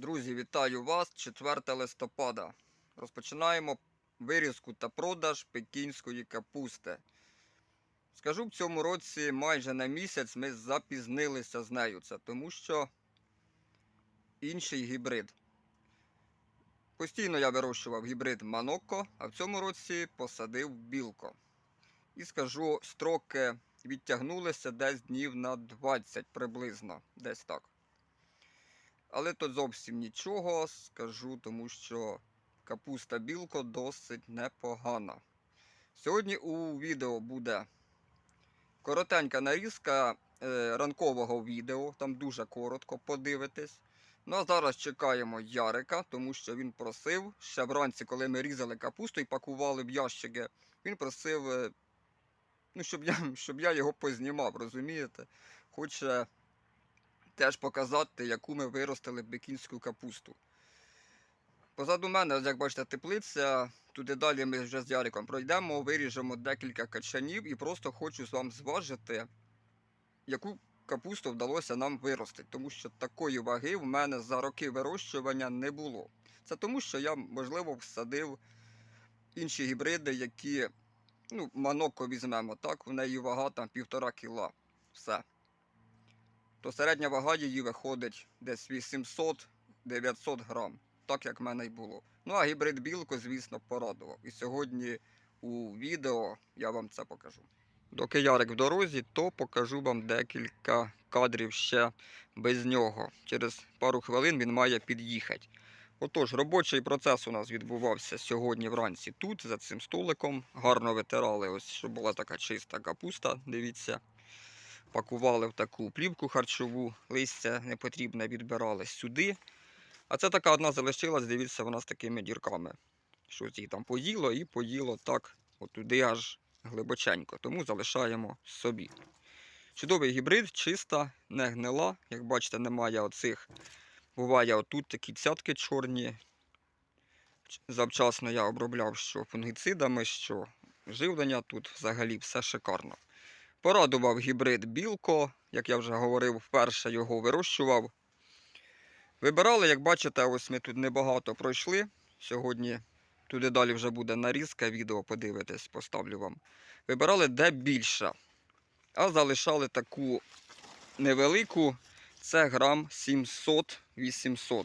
Друзі, вітаю вас! 4 листопада. Розпочинаємо вирізку та продаж пекінської капусти. Скажу, в цьому році майже на місяць ми запізнилися з нею. Це тому що інший гібрид. Постійно я вирощував гібрид Манокко, а в цьому році посадив білко. І скажу, строки відтягнулися десь днів на 20 приблизно, десь так. Але то зовсім нічого скажу, тому що капуста білко досить непогана. Сьогодні у відео буде коротенька нарізка е, ранкового відео, там дуже коротко подивитись. Ну а зараз чекаємо Ярика, тому що він просив ще вранці, коли ми різали капусту і пакували в ящики, він просив, е, ну, щоб, я, щоб я його познімав, розумієте? Хоче теж показати, яку ми виростили бекінську капусту. Позаду мене, як бачите, теплиця. Туди далі ми вже з Яриком пройдемо, виріжемо декілька качанів і просто хочу з вам зважити, яку капусту вдалося нам виростити. Тому що такої ваги в мене за роки вирощування не було. Це тому, що я, можливо, всадив інші гібриди, які, ну, манокко візьмемо, так, в неї вага там півтора кіла. Все то середня вага її виходить десь 800-900 грам, так як в мене й було. Ну а гібрид білко, звісно, порадував. І сьогодні у відео я вам це покажу. Доки Ярик в дорозі, то покажу вам декілька кадрів ще без нього. Через пару хвилин він має під'їхати. Отож, робочий процес у нас відбувався сьогодні вранці тут, за цим столиком. Гарно витирали, ось щоб була така чиста капуста, дивіться пакували в таку плівку харчову, листя непотрібне відбирали сюди. А це така одна залишилась, дивіться, вона з такими дірками. Щось її там поїло і поїло так, отуди аж глибоченько. Тому залишаємо собі. Чудовий гібрид, чиста, не гнила. Як бачите, немає оцих. Буває отут такі цятки чорні. Завчасно я обробляв що фунгіцидами, що живлення тут взагалі все шикарно. Порадував гібрид білко, як я вже говорив, вперше його вирощував. Вибирали, як бачите, ось ми тут небагато пройшли. Сьогодні туди далі вже буде нарізка, відео подивитесь, поставлю вам. Вибирали де більше. А залишали таку невелику, це грам 700-800.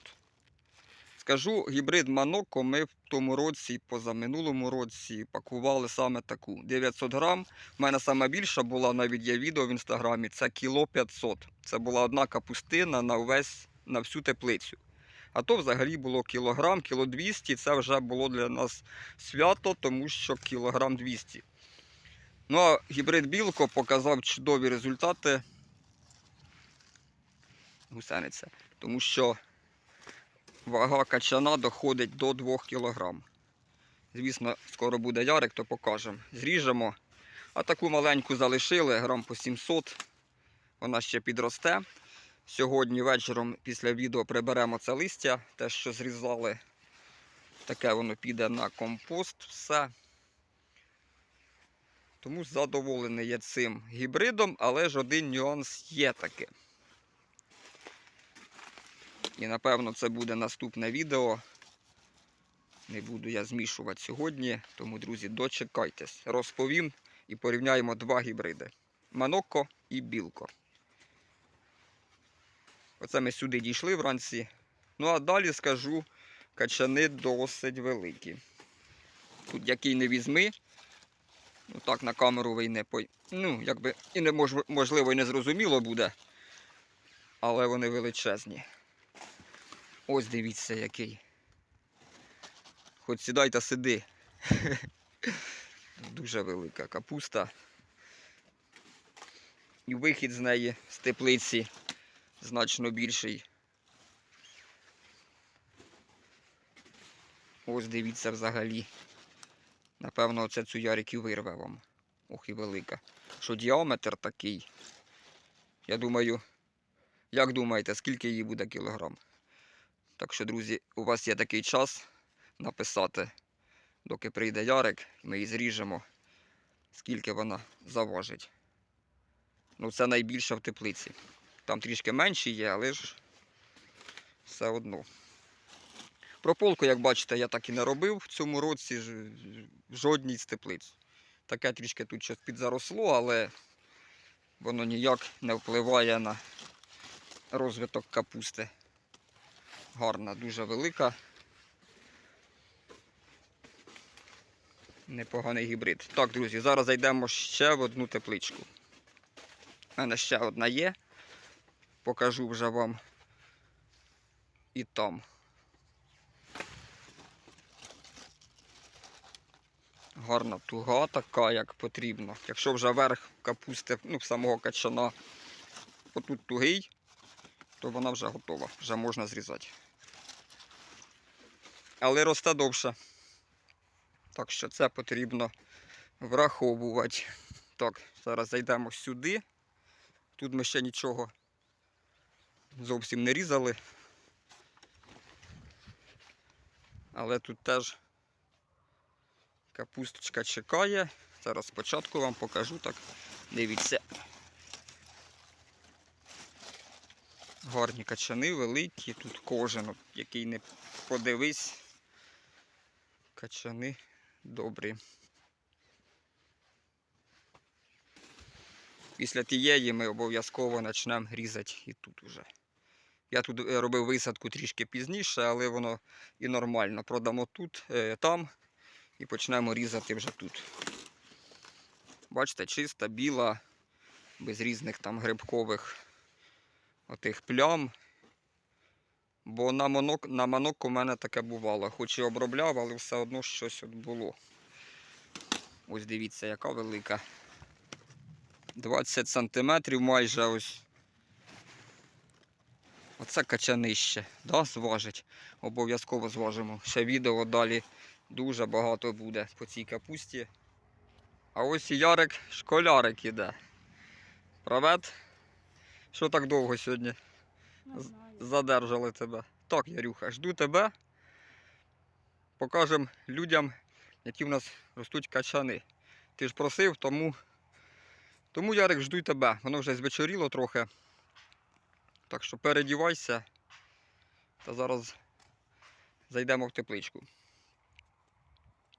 Скажу, гібрид Манокко ми в тому році позаминулому році пакували саме таку 900 грам. У мене саме більша була, навіть є відео в інстаграмі, це кіло 500. Це була одна капустина на весь, на всю теплицю. А то взагалі було кілограм, кіло 200. Це вже було для нас свято, тому що кілограм 200. Ну а гібрид Білко показав чудові результати. Гусениця. Тому що вага качана доходить до 2 кг. Звісно, скоро буде ярик, то покажемо. Зріжемо. А таку маленьку залишили, грам по 700. Вона ще підросте. Сьогодні вечором після відео приберемо це листя, те, що зрізали. Таке воно піде на компост, все. Тому задоволений я цим гібридом, але ж один нюанс є таки. І напевно це буде наступне відео. Не буду я змішувати сьогодні, тому, друзі, дочекайтесь. Розповім і порівняємо два гібриди: Манокко і Білко. Оце ми сюди дійшли вранці. Ну а далі скажу, качани досить великі. Тут який не візьми, ну так на камеру ви й не по... Ну, якби і не мож... можливо і не зрозуміло буде, але вони величезні. Ось дивіться який. Хоч сідай та сиди. Дуже велика капуста. І вихід з неї з теплиці значно більший. Ось дивіться взагалі. Напевно, оце цю ярик і вирве вам. Ох і велика. Що діаметр такий. Я думаю, як думаєте, скільки її буде кілограм? Так що, друзі, у вас є такий час написати, доки прийде Ярик, ми її зріжемо, скільки вона заважить. Ну, це найбільша в теплиці. Там трішки менші є, але ж все одно. Прополку, як бачите, я так і не робив в цьому році ж- жодній з теплиць. Таке трішки тут щось підзаросло, але воно ніяк не впливає на розвиток капусти. Гарна, дуже велика. Непоганий гібрид. Так, друзі, зараз зайдемо ще в одну тепличку. У мене ще одна є. Покажу вже вам і там. Гарна туга така, як потрібно. Якщо вже верх капусти, ну, самого качана, отут тугий, то вона вже готова, вже можна зрізати. Але росте довше. Так що це потрібно враховувати. Так, зараз зайдемо сюди. Тут ми ще нічого зовсім не різали. Але тут теж капусточка чекає. Зараз спочатку вам покажу так. Дивіться. Гарні качани, великі, тут кожен, який не подивись. Качани добрі. Після тієї ми обов'язково почнемо різати і тут уже. Я тут е, робив висадку трішки пізніше, але воно і нормально. Продамо тут, е, там і почнемо різати вже тут. Бачите, чиста, біла, без різних там грибкових отих плям. Бо на манок, на манок у мене таке бувало. Хоч і обробляв, але все одно щось от було. Ось дивіться, яка велика. 20 сантиметрів майже ось. Оце качанище, да, зважить. Обов'язково зважимо. Ще відео далі дуже багато буде по цій капусті. А ось і Ярик школярик іде. Привет. Що так довго сьогодні? Не знаю. Задержали тебе. Так, Ярюха, жду тебе. Покажемо людям, які в нас ростуть качани. Ти ж просив, тому. Тому, Ярик, жду тебе. Воно вже звечоріло трохи. Так що передівайся. Та зараз зайдемо в тепличку.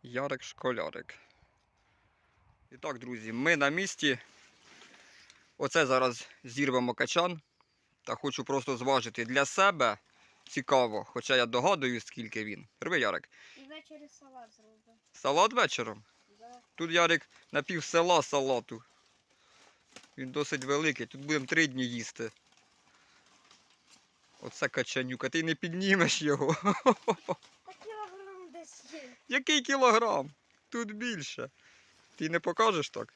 Ярик школярик. І так, друзі, ми на місці. Оце зараз зірвемо качан. Та хочу просто зважити для себе цікаво, хоча я догадую, скільки він. Рви, Ярик. І ввечері салат зробив. Салат вечором. Да. Тут Ярик на пів села салату. Він досить великий, тут будемо три дні їсти. Оце качанюка, ти не піднімеш його. Та кілограм десь є. Який кілограм? Тут більше. Ти не покажеш так?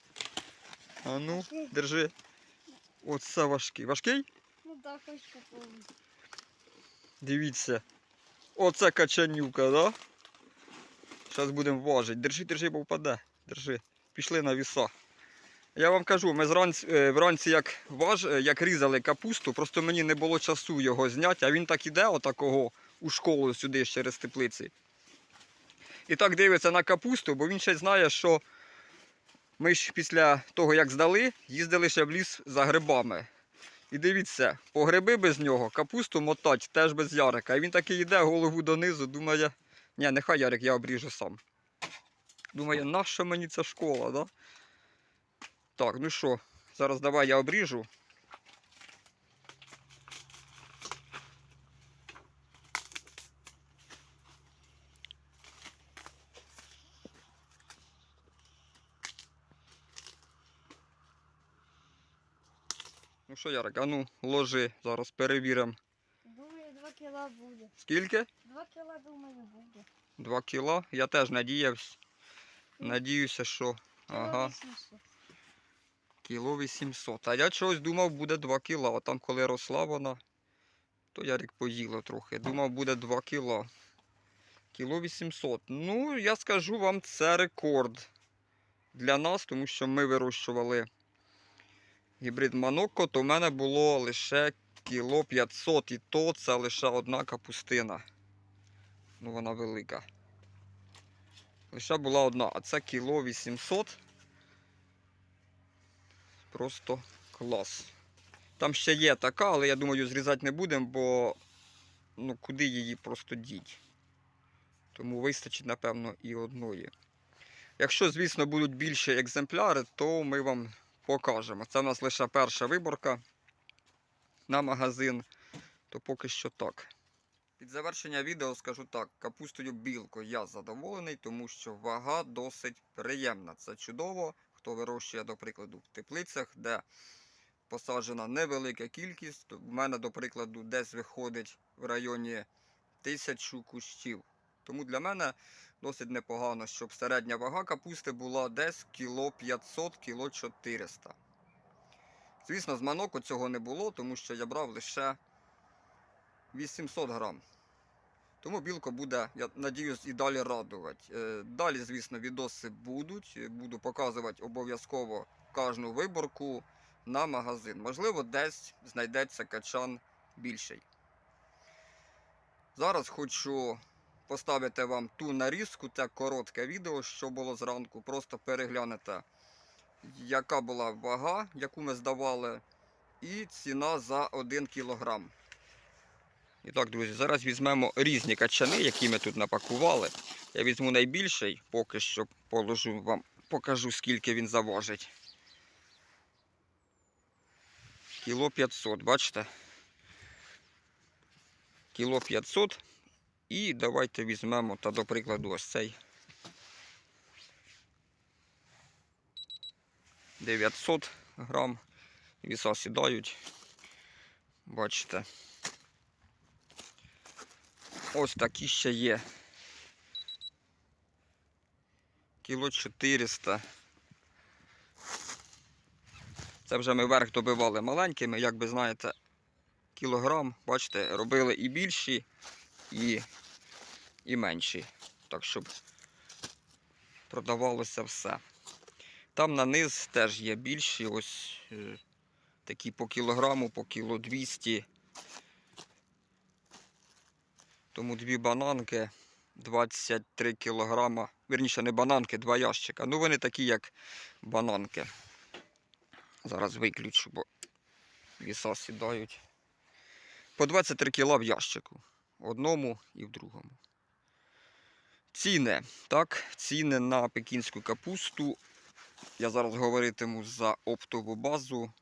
А ну, держи. Оце важкий. Важкий? Дивіться. Оце качанюка, да? Зараз будемо важити. Держи, держи, бо впаде. Держи. Пішли на віса. Я вам кажу, ми зранці, е, вранці як, важ, е, як різали капусту, просто мені не було часу його зняти, а він так іде отакого у школу сюди через теплиці. І так дивиться на капусту, бо він ще знає, що ми ж після того, як здали, їздили ще в ліс за грибами. І дивіться, по гриби без нього, капусту мотать теж без Ярика. І він таки йде голову донизу, думає, ні, нехай Ярик, я обріжу сам. Думає, нащо мені ця школа, да? Так, ну що, зараз давай я обріжу. Що, Ярик, а ну ложи, зараз перевіримо. Думаю, 2 кіла буде. Скільки? 2 кіла, думаю, буде. Два кіла. Я теж надіявся. Надіюся, що. Ага. Кіло 800. А я чогось думав, буде 2 кіла. А там, коли росла вона, то Ярик поїла трохи. Думав, буде 2 кіла. Кіло 800. Ну, я скажу вам, це рекорд для нас, тому що ми вирощували гібрид Манокко, то в мене було лише кіло 500. І то це лише одна капустина. Ну, вона велика. Лише була одна, а це кіло 800. Просто клас. Там ще є така, але я думаю, зрізати не будемо, бо ну, куди її просто діть. Тому вистачить, напевно, і одної. Якщо, звісно, будуть більші екземпляри, то ми вам покажемо. Це в нас лише перша виборка на магазин, то поки що так. Під завершення відео скажу так: капустою білко я задоволений, тому що вага досить приємна. Це чудово. Хто вирощує, до прикладу, в теплицях, де посаджена невелика кількість. В мене, до прикладу, десь виходить в районі тисячу кущів. Тому для мене досить непогано, щоб середня вага капусти була десь кіло 500, кіло 400. Звісно, з маноку цього не було, тому що я брав лише 800 грам. Тому білко буде, я надіюсь, і далі радувати. Е, Далі, звісно, відоси будуть. Буду показувати обов'язково кожну виборку на магазин. Можливо, десь знайдеться качан більший. Зараз хочу поставити вам ту нарізку, те коротке відео, що було зранку. Просто переглянете, яка була вага, яку ми здавали, і ціна за 1 кілограм. І так, друзі, зараз візьмемо різні качани, які ми тут напакували. Я візьму найбільший, поки що положу вам, покажу, скільки він заважить. Кіло 500, бачите? Кіло 500. І давайте візьмемо, та до прикладу, ось цей. 900 грам. Віса сідають. Бачите. Ось такі ще є. Кіло 400. Це вже ми верх добивали маленькими, як би знаєте, кілограм, бачите, робили і більші, і, і менші. Так, щоб продавалося все. Там на низ теж є більші, ось е, такі по кілограму, по кіло 200. Тому дві бананки 23 кілограма. Вірніше, не бананки, два ящика. Ну вони такі, як бананки. Зараз виключу, бо віса сідають. По 23 кіла в ящику. Одному і в другому. Ціни. Так, ціни на пекінську капусту. Я зараз говоритиму за оптову базу,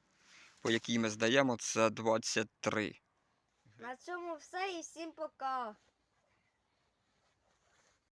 по якій ми здаємо, це 23. На цьому все і всім пока.